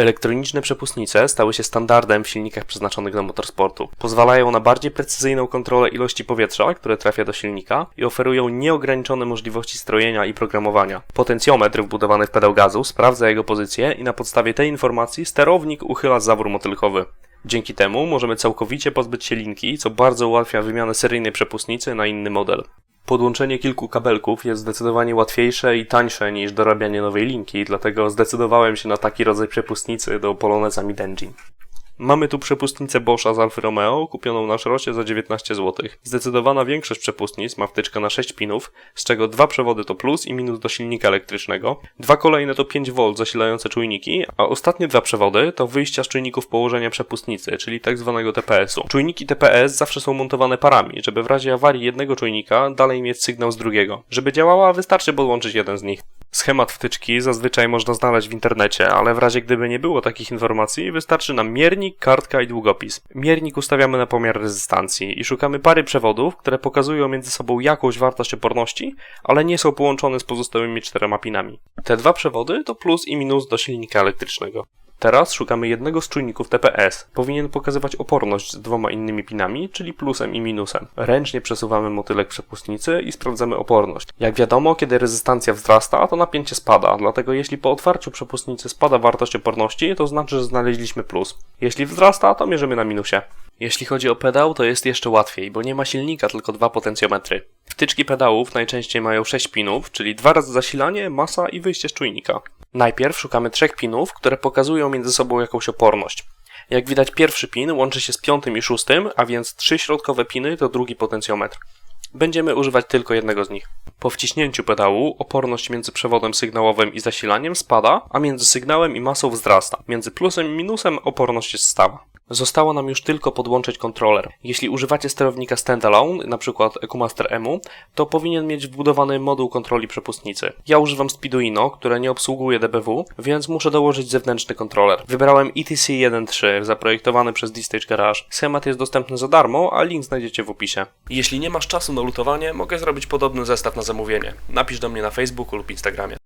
Elektroniczne przepustnice stały się standardem w silnikach przeznaczonych do motorsportu. Pozwalają na bardziej precyzyjną kontrolę ilości powietrza, które trafia do silnika i oferują nieograniczone możliwości strojenia i programowania. Potencjometr wbudowany w pedał gazu sprawdza jego pozycję i na podstawie tej informacji sterownik uchyla zawór motylkowy. Dzięki temu możemy całkowicie pozbyć się linki, co bardzo ułatwia wymianę seryjnej przepustnicy na inny model. Podłączenie kilku kabelków jest zdecydowanie łatwiejsze i tańsze niż dorabianie nowej linki, dlatego zdecydowałem się na taki rodzaj przepustnicy do Poloneza Mid-Engine. Mamy tu przepustnicę Boscha z Alfa Romeo, kupioną na szrocie za 19 zł. Zdecydowana większość przepustnic ma wtyczkę na 6 pinów, z czego dwa przewody to plus i minus do silnika elektrycznego, dwa kolejne to 5V zasilające czujniki, a ostatnie dwa przewody to wyjścia z czujników położenia przepustnicy, czyli tak zwanego TPS-u. Czujniki TPS zawsze są montowane parami, żeby w razie awarii jednego czujnika dalej mieć sygnał z drugiego. Żeby działała, wystarczy podłączyć jeden z nich. Schemat wtyczki zazwyczaj można znaleźć w internecie, ale w razie gdyby nie było takich informacji, wystarczy nam miernik, kartka i długopis. Miernik ustawiamy na pomiar rezystancji i szukamy pary przewodów, które pokazują między sobą jakąś wartość oporności, ale nie są połączone z pozostałymi czterema pinami. Te dwa przewody to plus i minus do silnika elektrycznego. Teraz szukamy jednego z czujników TPS. Powinien pokazywać oporność z dwoma innymi pinami, czyli plusem i minusem. Ręcznie przesuwamy motylek przepustnicy i sprawdzamy oporność. Jak wiadomo, kiedy rezystancja wzrasta, to napięcie spada, dlatego jeśli po otwarciu przepustnicy spada wartość oporności, to znaczy, że znaleźliśmy plus. Jeśli wzrasta, to mierzymy na minusie. Jeśli chodzi o pedał, to jest jeszcze łatwiej, bo nie ma silnika, tylko dwa potencjometry. Wtyczki pedałów najczęściej mają 6 pinów, czyli dwa razy zasilanie, masa i wyjście z czujnika. Najpierw szukamy trzech pinów, które pokazują między sobą jakąś oporność. Jak widać, pierwszy pin łączy się z piątym i szóstym, a więc trzy środkowe piny to drugi potencjometr. Będziemy używać tylko jednego z nich. Po wciśnięciu pedału oporność między przewodem sygnałowym i zasilaniem spada, a między sygnałem i masą wzrasta. Między plusem i minusem oporność jest stała. Zostało nam już tylko podłączyć kontroler. Jeśli używacie sterownika standalone, np. EcoMaster EMU, to powinien mieć wbudowany moduł kontroli przepustnicy. Ja używam Speeduino, które nie obsługuje DBW, więc muszę dołożyć zewnętrzny kontroler. Wybrałem ETC 1.3, zaprojektowany przez D-Stage Garage. Schemat jest dostępny za darmo, a link znajdziecie w opisie. Jeśli nie masz czasu na lutowanie, mogę zrobić podobny zestaw na zamówienie. Napisz do mnie na Facebooku lub Instagramie.